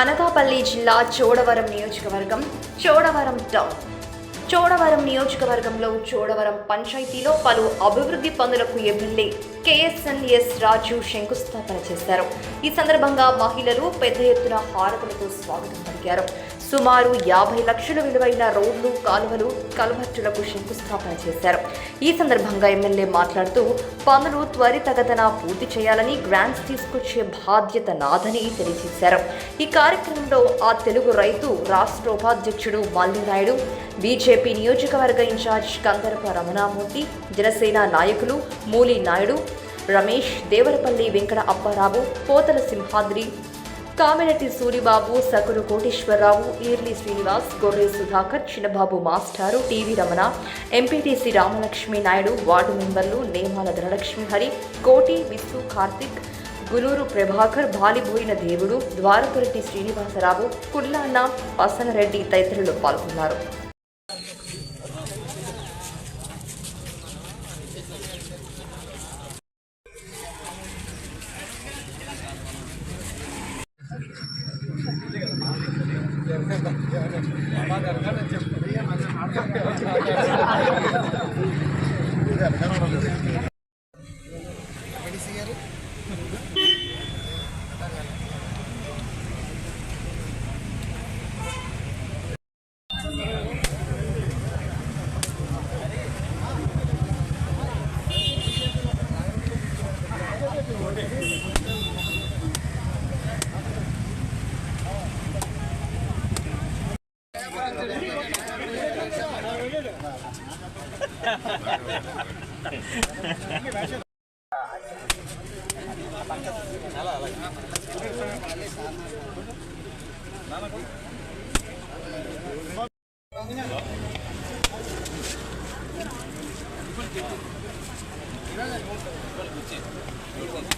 అనకాపల్లి జిల్లా చోడవరం నియోజకవర్గం చోడవరం టౌన్. చోడవరం నియోజకవర్గంలో చోడవరం పంచాయతీలో పలు అభివృద్ధి పనులకు ఎమ్మెల్యే కేఎస్ఎన్ఎస్ రాజు శంకుస్థాపన చేశారు. ఈ సందర్భంగా మహిళలు పెద్ద ఎత్తున హారతులతో స్వాగతం పలికారు. సుమారు యాభై లక్షల విలువైన రోడ్లు కాలువలు కల్వర్టులకు శంకుస్థాపన చేశారు. ఈ సందర్భంగా ఎమ్మెల్యే మాట్లాడుతూ పనులు త్వరితగతన పూర్తి చేయాలని గ్రాంట్స్ తీసుకొచ్చే బాధ్యత నాదని తెలియజేశారు. ఈ కార్యక్రమంలో ఆ తెలుగు రైతు రాష్ట్ర ఉపాధ్యక్షుడు మల్లినాయుడు బీజేపీ నియోజకవర్గ ఇన్ఛార్జ్ కందరప రమణామూర్తి జనసేన నాయకులు మూలి నాయుడు రమేష్ దేవరపల్లి వెంకట అప్పారావు పోతల సింహాద్రి కామిరెడ్డి సూరిబాబు సకురు కోటేశ్వరరావు ఈర్లి శ్రీనివాస్ గొర్రె సుధాకర్ చిన్నబాబు మాస్టారు TV Ramana MPTC Ramalakshmi Naidu ward మెంబర్లు నేమాల ధనలక్ష్మి హరి కోటి విశ్వ కార్తిక్ గునూరు ప్రభాకర్ బాలిబోయిన దేవుడు ద్వారకరెడ్డి శ్రీనివాసరావు కుల్లాన్న పసనరెడ్డి తదితరులు పాల్గొన్నారు. 对对，慢慢点。 이거는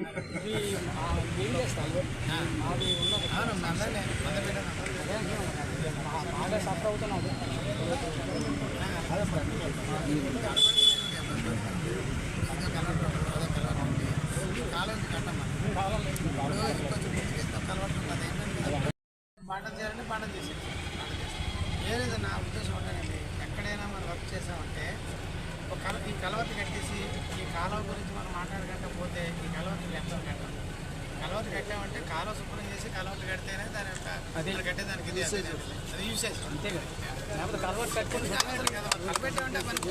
జయగిరి పిల్లలు శాంతరంగా పాఠం చేయాలంటే పాఠం చేసేది ఏలేదు నా ఉద్దేశం ఉంటానండి ఎక్కడైనా మనం వర్క్ చేసామంటే ఒక కల ఈ కలవతి కట్టి ఈ కాలువ గురించి మనం మాట్లాడకపోతే ఈ కలవతి ఎంత కట్టాలి కలవతి కట్టామంటే కాలువ శుభ్రం చేసి కలవతి కడితేనే దాని యొక్క అది. కట్టే దానికి ఇది అది అది యూసేజ్ అంతే కదా. లేకపోతే కలవతి కట్టుకుంటే కలపెట్టామంటే మనకి